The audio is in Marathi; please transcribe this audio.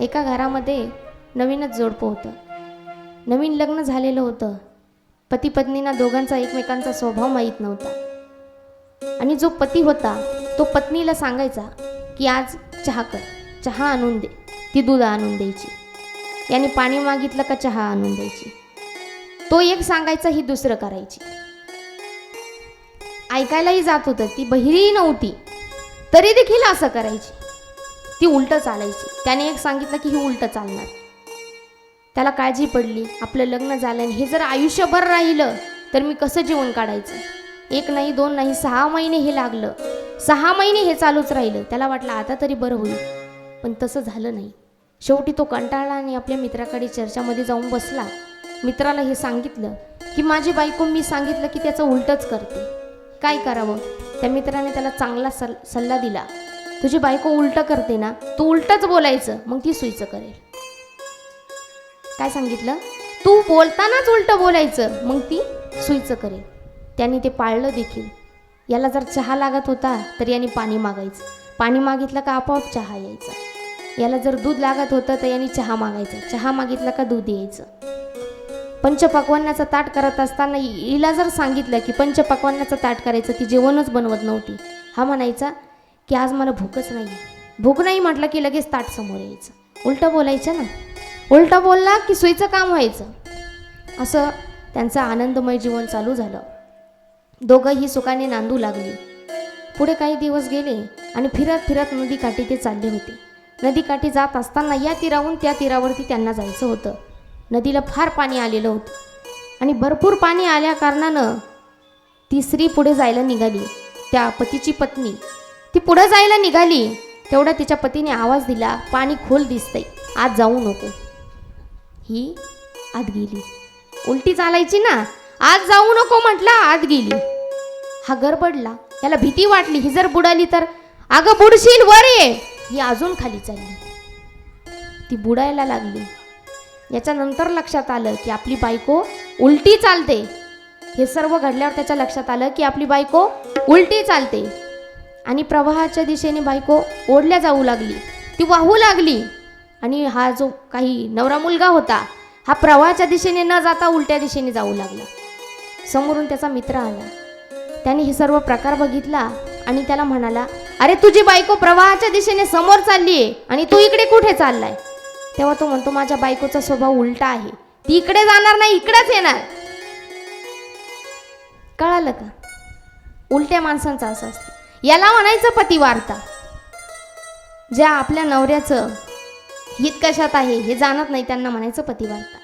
एका घरामध्ये नवीनच जोडपं होतं. नवीन लग्न झालेलं होतं. पती पत्नीना दोघांचा एकमेकांचा स्वभाव माहीत नव्हता. आणि जो पती होता तो पत्नीला सांगायचा की आज चहा कर. चहा आणून दे. ती दूध आणून द्यायची. याने पाणी मागितलं का चहा आणून द्यायची. तो एक सांगायचा ही दुसरं करायची. ऐकायलाही जात होतं ती बहिरीही नव्हती तरी देखील असं करायची. ती उलटं चालायची. त्याने एक सांगितलं की ही उलटं चालणार. त्याला काळजी पडली. आपलं लग्न झालं आणि हे जर आयुष्यभर राहिलं तर मी कसं जीवन काढायचं? एक नाही दोन नाही सहा महिने हे लागलं. सहा महिने हे चालूच राहिलं. त्याला वाटलं आता तरी बरं होईल. पण तसं झालं नाही. शेवटी तो कंटाळला आणि आपल्या मित्राकडे चर्चामध्ये जाऊन बसला. मित्राला हे सांगितलं की माझी बायको मी सांगितलं की त्याचं उलटंच करते. काय करावं? त्या मित्राने त्याला चांगला सल सल्ला दिला. तुझी बायको उलटं करते ना तू उलटंच बोलायचं मग ती सुईचं करेल. काय सांगितलं? तू बोलतानाच उलटं बोलायचं मग ती सुईचं करेल. त्याने ते पाळलं देखील. याला जर चहा लागत होता तर याने पाणी मागायचं. पाणी मागितलं का आपोआप चहा यायचा. याला जर दूध लागत होतं तर याने चहा मागायचा. चहा मागितलं का दूध यायचं. पंचपक्वान्नाचं ताट करत असताना हिला जर सांगितलं की पंचपक्वान्नाचं ताट करायचं ती जेवणच बनवत नव्हती. हा म्हणायचा की आज मला भूकच नाही भूक नाही म्हटलं की लगेच ताट समोर यायचं. उलटं बोलायचं ना? उलटं बोलला की सुईचं काम व्हायचं. असं त्यांचं आनंदमय जीवन चालू झालं. दोघंही सुखाने नांदू लागली. पुढे काही दिवस गेले आणि फिरत फिरत नदीकाठी ते चालले होते. नदीकाठी जात असताना या तीराहून त्या तीरावरती त्यांना जायचं होतं. नदीला फार पाणी आलेलं होतं. आणि भरपूर पाणी आल्या कारणानं ती स्त्री पुढे जायला निघाली. त्या पतीची पत्नी ती पुढं जायला निघाली. तेवढा तिच्या पतीने आवाज दिला पाणी खोल दिसतंय. आज जाऊ नको. ही आत गेली. उलटी चालायची ना. आज जाऊ नको म्हटलं आत गेली. हा गरबडला याला भीती वाटली. ही जर बुडाली तर अगं बुडशील वर ये. ही अजून खाली चालली. ती बुडायला लागली. याच्यानंतर लक्षात आलं की आपली बायको उलटी चालते. हे सर्व घडल्यावर त्याच्या लक्षात आलं की आपली बायको उलटी चालते. आणि प्रवाहाच्या दिशेने बायको ओढल्या जाऊ लागली. ती वाहू लागली. आणि हा जो काही नवरा मुलगा होता हा प्रवाहाच्या दिशेने न जाता उलट्या दिशेने जाऊ लागला. समोरून त्याचा मित्र आला. त्याने हे सर्व प्रकार बघितला आणि त्याला म्हणाला अरे तुझी बायको प्रवाहाच्या दिशेने समोर चालली आहे आणि तू इकडे कुठे चाललाय? तेव्हा तो म्हणतो माझ्या बायकोचा स्वभाव उलटा आहे. ती इकडे जाणार नाही इकडेच येणार. कळालं का? उलट्या माणसांचा असं असतं. याला म्हणायचं पतिवार्ता. ज्या आपल्या नवऱ्याचं हित कशात आहे हे जाणत नाही त्यांना म्हणायचं पतिवार्ता.